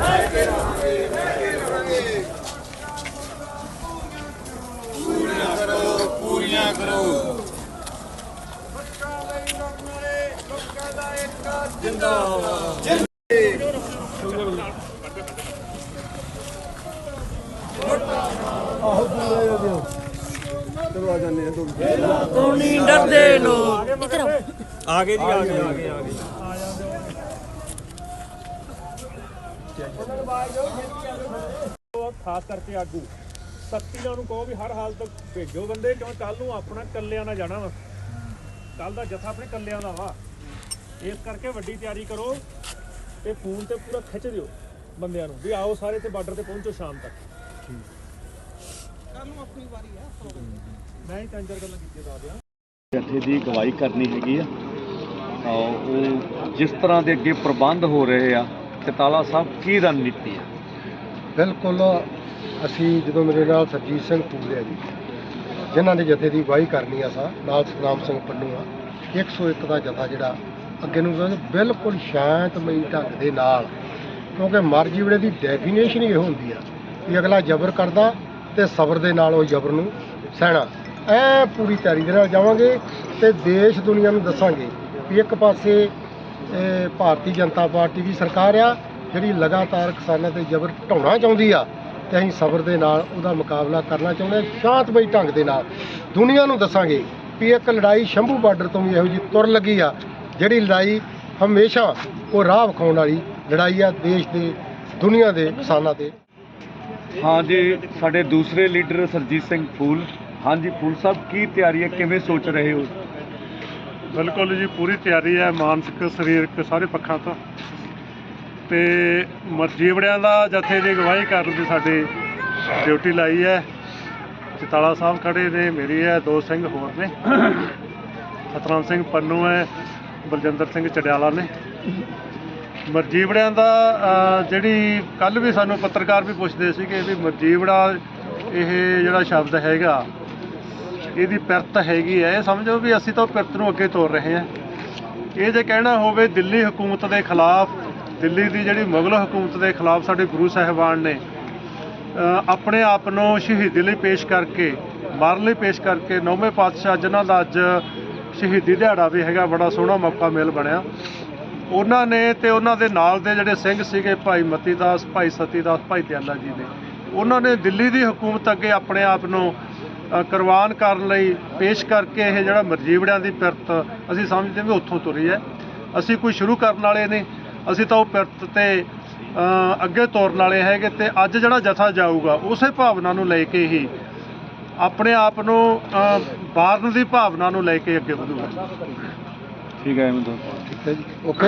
ਲੈ ਕੇ ਰਹਾਂਗੇ ਲੈ ਕੇ ਰਹਾਂਗੇ ਪੂਰੀਆਂ ਕਰੋ ਪੂਰੀਆਂ ਕਰੋ ਬੱਚਾ ਲਈ ਲੜਨਾਰੇ ਲੋਕਾਂ ਦਾ ਇੱਕਾ ਜਿੰਦਾਬਾਦ ਜਿੰਦਾਬਾਦ ਆਹੋ ਪੂਰੇ ਹੋ ਦਿਓ ਚਲੋ ਆ ਜਾਂਦੇ ਆ ਦੋ ਕੋਣੀ ਡਰਦੇ ਲੋਕ ਇਧਰ ਆਓ। ਆ ਗਏ ਜੀ ਆ ਗਏ ਆ ਗਏ ਆ ਗਏ। ਖਾਸ ਕਰਕੇ ਆਗੂ ਸਖਤੀ ਨਾਲ ਉਹਨੂੰ ਕਹੋ ਵੀ ਹਰ ਹਾਲਤ ਭੇਜੋ ਬੰਦੇ ਕਿਉਂ ਕੱਲ ਨੂੰ ਆਪਣਾ ਕੱਲਿਆਂ ਨਾਲ ਜਾਣਾ ਵਾ? ਕੱਲ ਦਾ ਜਥਾ ਆਪਣੇ ਕੱਲਿਆਂ ਦਾ ਵਾ। ਇਸ ਕਰਕੇ ਵੱਡੀ ਤਿਆਰੀ ਕਰੋ ਤੇ ਫੋਨ ਤੇ ਪੂਰਾ ਖਿੱਚ ਦਿਓ ਬੰਦਿਆਂ ਨੂੰ ਵੀ ਆਓ ਸਾਰੇ ਤੇ ਬਾਰਡਰ ਤੇ ਪਹੁੰਚੋ ਸ਼ਾਮ ਤੱਕ। ਕੱਲ ਨੂੰ ਆਪਣੀ ਵਾਰੀ ਆ ਮੈਂ ਹੀ ਤਿੰਨ ਚਾਰ ਗੱਲਾਂ ਕੀਤੀਆਂ ਦੱਸ ਦਿਆਂ। ਜਥੇ ਦੀ ਅਗਵਾਈ ਕਰਨੀ ਹੈਗੀ ਆ। ਉਹ ਜਿਸ ਤਰ੍ਹਾਂ ਦੇ ਅੱਗੇ ਪ੍ਰਬੰਧ ਹੋ ਰਹੇ ਆ ਕਤਾਲਾ ਸਾਹਿਬ ਕੀ ਰਣਨੀਤੀ ਆ ਬਿਲਕੁਲ ਅਸੀਂ ਜਦੋਂ ਮੇਰੇ ਨਾਲ ਸਰਜੀਤ ਸਿੰਘ ਪੂਰਿਆ ਜੀ ਜਿਨ੍ਹਾਂ ਦੇ ਜਥੇ ਦੀ ਅਗਵਾਈ ਕਰਨੀ ਆ ਸਾ ਨਾਲ ਸਤਨਾਮ ਸਿੰਘ ਪੰਨੂ ਆ 101 ਦਾ ਜਥਾ ਜਿਹੜਾ ਅੱਗੇ ਨੂੰ ਵਧਦਾ, ਬਿਲਕੁਲ ਸ਼ਾਂਤਮਈ ਢੰਗ ਦੇ ਨਾਲ ਕਿਉਂਕਿ ਮਰਜ਼ੀ ਵੇਲੇ ਦੀ ਡੈਫੀਨੇਸ਼ਨ ਹੀ ਇਹ ਹੁੰਦੀ ਆ ਕਿ ਅਗਲਾ ਜ਼ਬਰ ਕਰਦਾ ਤੇ ਸਬਰ ਦੇ ਨਾਲ ਉਹ ਜ਼ਬਰ ਨੂੰ ਸਹਿਣਾ। ਐ ਪੂਰੀ ਤਿਆਰੀ ਦੇ ਨਾਲ ਜਾਵਾਂਗੇ ਤੇ ਦੇਸ਼ ਦੁਨੀਆ ਨੂੰ ਦੱਸਾਂਗੇ ਵੀ ਇੱਕ ਪਾਸੇ ਇਹ ਭਾਰਤੀ ਜਨਤਾ ਪਾਰਟੀ ਦੀ ਸਰਕਾਰ ਆ, ਜਿਹੜੀ ਲਗਾਤਾਰ ਕਿਸਾਨਾਂ ਤੇ ਜ਼ਬਰ ਢਾਉਣਾ ਚਾਹੁੰਦੀ ਆ, ਤੇ ਅਸੀਂ ਸਬਰ ਦੇ ਨਾਲ ਉਹਦਾ ਮੁਕਾਬਲਾ ਕਰਨਾ ਚਾਹੁੰਦੇ ਹਾਂ ਸ਼ਾਂਤਮਈ ਢੰਗ ਦੇ ਨਾਲ। ਦੁਨੀਆ ਨੂੰ ਦੱਸਾਂਗੇ ਵੀ ਇੱਕ ਲੜਾਈ ਸ਼ੰਭੂ ਬਾਰਡਰ ਤੋਂ ਵੀ ਇਹੋ ਜਿਹੀ ਤੁਰ ਲੱਗੀ ਆ, ਜਿਹੜੀ ਲੜਾਈ ਹਮੇਸ਼ਾ ਉਹ ਰਾਹ ਵਿਖਾਉਣ ਵਾਲੀ ਲੜਾਈ ਆ ਦੇਸ਼ ਦੇ, ਦੁਨੀਆ ਦੇ ਕਿਸਾਨਾਂ ਤੇ। ਹਾਂ ਜੀ ਸਾਡੇ ਦੂਸਰੇ ਲੀਡਰ ਸਰਜੀਤ ਸਿੰਘ ਫੂਲ। ਹਾਂਜੀ ਫੂਲ ਸਾਹਿਬ, ਕੀ ਤਿਆਰੀ ਹੈ? ਕਿਵੇਂ ਸੋਚ ਰਹੇ ਹੋ? ਬਿਲਕੁਲ ਜੀ, ਪੂਰੀ ਤਿਆਰੀ ਹੈ, ਮਾਨਸਿਕ, ਸਰੀਰਕ ਸਾਰੇ ਪੱਖਾਂ ਤੋਂ। ਤੇ ਮਰਜੀਵੜਿਆਂ ਦਾ ਜਥੇ ਦੀ ਅਗਵਾਈ ਕਰਨ ਦੀ ਸਾਡੀ ਡਿਊਟੀ ਲਾਈ ਹੈ। ਚਤਾਲਾ ਸਾਹਿਬ ਖੜੇ ਨੇ, ਮੇਰੀ ਹੈ, ਦੋ ਸਿੰਘ ਹੋਰ ਨੇ। ਸਤਨਾਮ ਸਿੰਘ ਪੰਨੂ ਹੈ, ਬਲਜਿੰਦਰ ਸਿੰਘ ਚੜਿਆਲਾ ਨੇ। ਮਰਜੀਵੜਿਆਂ ਦਾ ਜਿਹੜੀ ਕੱਲ ਵੀ ਸਾਨੂੰ ਪੱਤਰਕਾਰ ਵੀ ਪੁੱਛਦੇ ਸੀਗੇ ਵੀ ਮਰਜੀਵੜਾ ਇਹ ਜਿਹੜਾ ਸ਼ਬਦ ਹੈਗਾ ਇਹਦੀ ਪਿਰਤ ਹੈਗੀ ਹੈ। ਇਹ ਸਮਝੋ ਵੀ ਅਸੀਂ ਤਾਂ ਉਹ ਪਿਰਤ ਨੂੰ ਅੱਗੇ ਤੋਰ ਰਹੇ ਹਾਂ। ਇਹ ਜੇ ਕਹਿਣਾ ਹੋਵੇ ਦਿੱਲੀ ਹਕੂਮਤ ਦੇ ਖਿਲਾਫ, ਦਿੱਲੀ ਦੀ ਜਿਹੜੀ ਮੁਗਲ ਹਕੂਮਤ ਦੇ ਖਿਲਾਫ ਸਾਡੇ ਗੁਰੂ ਸਾਹਿਬਾਨ ਨੇ ਆਪਣੇ ਆਪ ਨੂੰ ਸ਼ਹੀਦੀ ਲਈ ਪੇਸ਼ ਕਰਕੇ, ਮਰਨ ਲਈ ਪੇਸ਼ ਕਰਕੇ ਨੌਵੇਂ ਪਾਤਸ਼ਾਹ, ਜਿਨ੍ਹਾਂ ਦਾ ਅੱਜ ਸ਼ਹੀਦੀ ਦਿਹਾੜਾ ਵੀ ਹੈਗਾ, ਬੜਾ ਸੋਹਣਾ ਮੌਕਾ ਮਿਲ ਬਣਿਆ। ਉਹਨਾਂ ਨੇ ਤੇ ਉਹਨਾਂ ਦੇ ਨਾਲ ਦੇ ਜਿਹੜੇ ਸਿੰਘ ਸੀਗੇ, ਭਾਈ ਮਤੀ ਦਾਸ, ਭਾਈ ਸਤੀ ਦਾਸ, ਭਾਈ ਦਿਆਲਾ ਜੀ ਨੇ ਉਹਨਾਂ ਨੇ ਦਿੱਲੀ ਦੀ ਹਕੂਮਤ ਅੱਗੇ ਆਪਣੇ ਆਪ ਨੂੰ ਕੁਰਬਾਨ ਕਰਨ ਲਈ ਪੇਸ਼ ਕਰਕੇ ਇਹ ਜਿਹੜਾ ਮਰਜੀਵੜਿਆਂ ਦੀ ਪਿਰਤ ਅਸੀਂ ਸਮਝਦੇ ਹਾਂ ਵੀ ਉੱਥੋਂ ਤੁਰੀ ਹੈ। ਅਸੀਂ ਕੋਈ ਸ਼ੁਰੂ ਕਰਨ ਵਾਲੇ ਨਹੀਂ। ਅਸੀਂ ਤਾਂ ਉਹ ਪਿਰਤ ਤੇ ਅ, ਅੱਗੇ ਤੋਰਨ ਵਾਲੇ ਹੈਗੇ ਤੇ ਅੱਜ ਜਿਹੜਾ ਜਥਾ ਜਾਊਗਾ ਉਸੇ ਭਾਵਨਾ ਨੂੰ ਲੈ ਕੇ ਹੀ ਆਪਣੇ ਆਪ ਨੂੰ ਅ, ਵਾਰਨ ਦੀ ਭਾਵਨਾ ਨੂੰ ਲੈ ਕੇ ਅੱਗੇ ਵਧੂਗਾ। ਠੀਕ ਹੈ ਅਹਿਮਦ ਠੀਕ ਹੈ ਜੀ। ਓਕੇ।